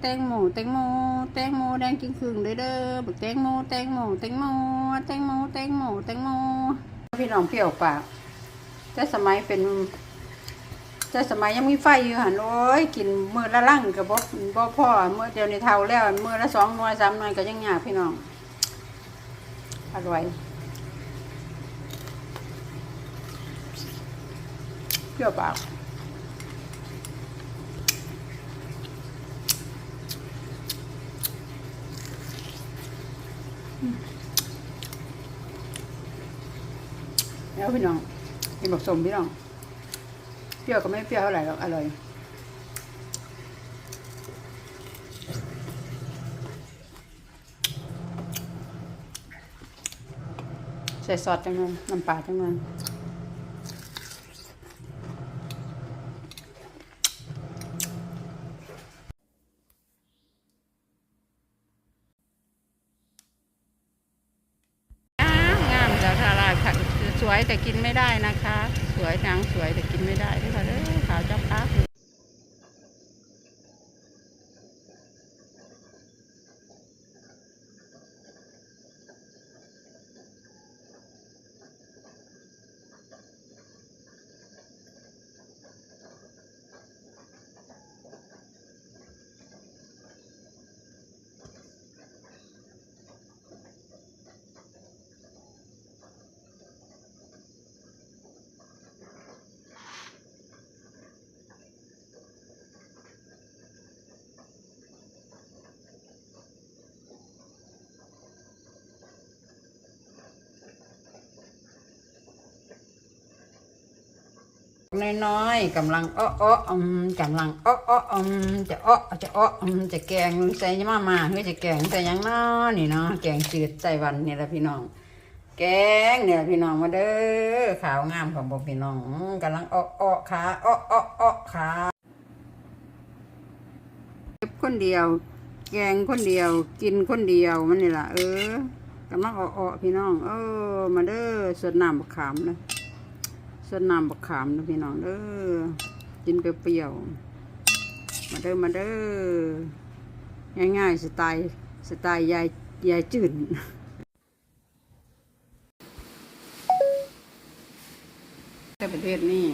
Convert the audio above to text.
แตงโมแตงโมแตงโมแดงกินครึ่งเด้อเด้อบักแตงโมแตงโมแตงโมแตงโมแตงโมแตงโมพี่น้องเปรี้ยวปากแต่สมัยเป็นแต่สมัยยังมีไฟอยู่หันโอ้ยกินมือละลังก็บ่บ่พ่อมือเดียวนี้เท่าแล้วมือละสองหน่วยสามหน่วยก็ยังยากพี่น้องอร่อยเปรี้ยวปาก แล้วพี่น้องกินบักสมพี่น้อง เปรี้ยวก็ไม่เปรี้ยวเท่าไหร่หรอกอร่อยใส่ซอสจังเลยน้ำปลาจังเลยงามงามจ้ะทาราค่ะสวยแต่กินไม่ได้นะคะ สวยนางสวยแต่กินไม่ได้ที่ค่ะเด้อขาวจาพัก น้อยๆกำลังอ้ออ้ออมกำลังอ้ออ้ออมจะอ้อจะอ้ออมจะแกงใส่ยมามาเฮ้ยจะแกงใส่ยังน้อนี่เนาะแกงจืดใส่วันนี่แหละพี่น้อง แกงเนี่ยพี่น้องมาเด้อขาวงามของบ่พี่น้องกำลังอ้ออ้อขาอ้ออ้ออ้อขาเก็บคนเดียว แกงคนเดียว กินคนเดียวมันนี่ล่ะเออกำลังอ้ออ้อพี่น้อง เออ มาเด้อสดน้ำบกขามนะ ส่วนน้ำบักขามนะพี่น้องเด้อกินเปรี้ยวๆมาเด้อมาเด้อง่ายๆสไตล์สไตล์ยายยายจืดแต่ประเทศนี้